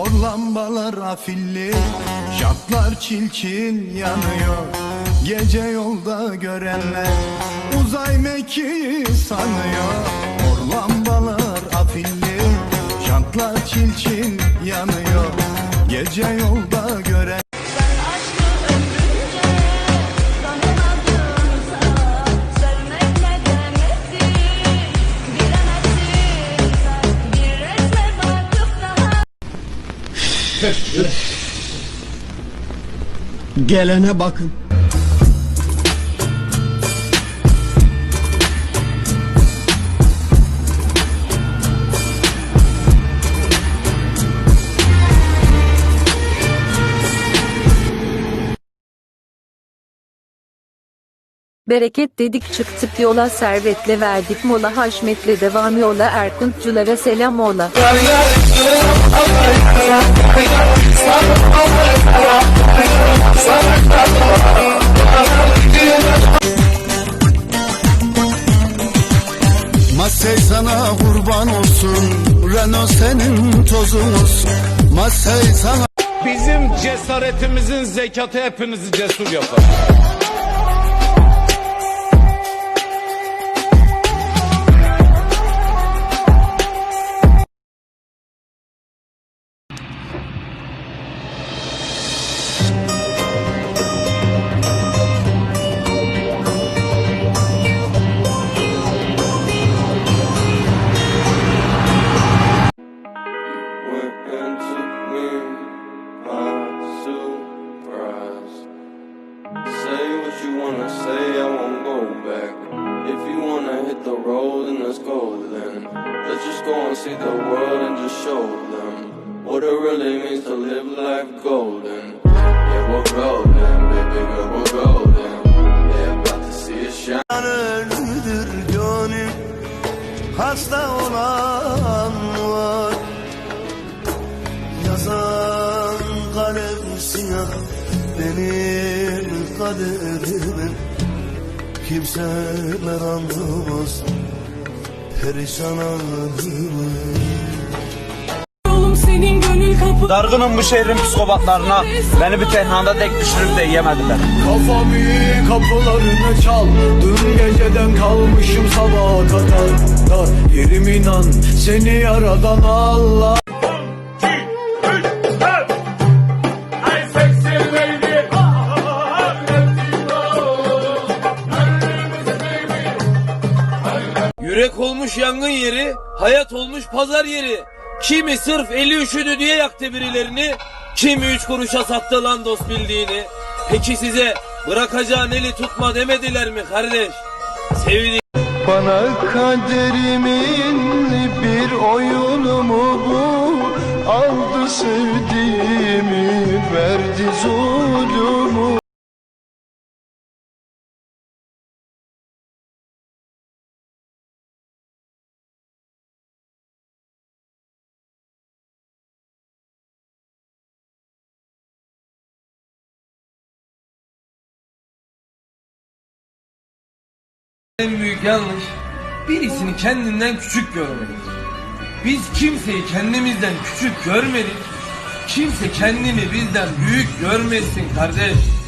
Mor lambalar afilli Şatlar çilçil yanıyor. Gece yolda görenler Uzay mekiği sanıyor. Mor lambalar afilli Şatlar çilçil yanıyor. Gece yolda Gelene bakın. Bereket dedik çıktık yola servetle verdik mola Haşmet'le devam yola Erkuntçulara selam ola. Masey sana kurban olsun Renault senin tozun olsun Masey sana Bizim cesaretimizin zekatı hepinizi cesur yapar. You wanna say, I won't go back. If you wanna hit the road, then let's go then. Let's just go and see the world and just show them what it really means to live life golden. Yeah, we're golden, baby girl, we're golden. They're about to see us shine. Hasta olan var Yazan kalem siyah Benim kaderimi Kimseler anlamaz Perişan halimi Oğlum senin gönül kapı Dargınım bu şehrin psikopatlarına. Beni bir tenhanda tek düşürüp de yemediler. Kafam iyi kapılarını çal. Dün geceden kalmışım sabaha kadar. Dar yerim inan seni yaradan Allah olmuş yangın yeri, hayat olmuş pazar yeri. Kimi sırf eli üşüdü diye yaktı birilerini, kimi üç kuruşa sattı lan dost bildiğini. Peki size bırakacağın eli tutma demediler mi kardeş? Sevdiğin Bana kaderimin bir oyunu mu bu Aldı sevdiğimi verdi zulümü en büyük yanlış birisini kendinden küçük görmektir. Biz kimseyi kendimizden küçük görmedik. Kimse kendini bizden büyük görmesin kardeş.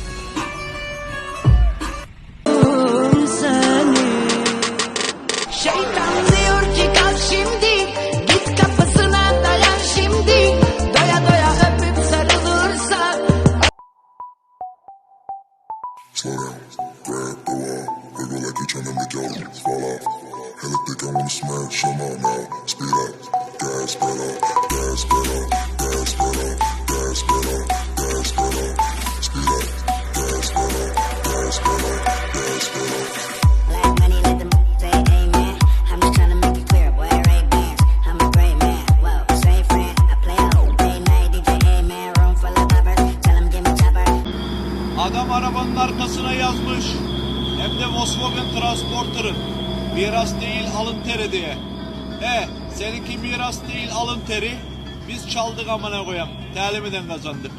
yo, fall off. Hella think I wanna smash, I'm out now. Speed up, gas pedal. Volkswagen Transporter'ı. Miras değil alın teri diye. He, seninki miras değil alın teri. Biz çaldık amına koyam. Talimiden kazandık.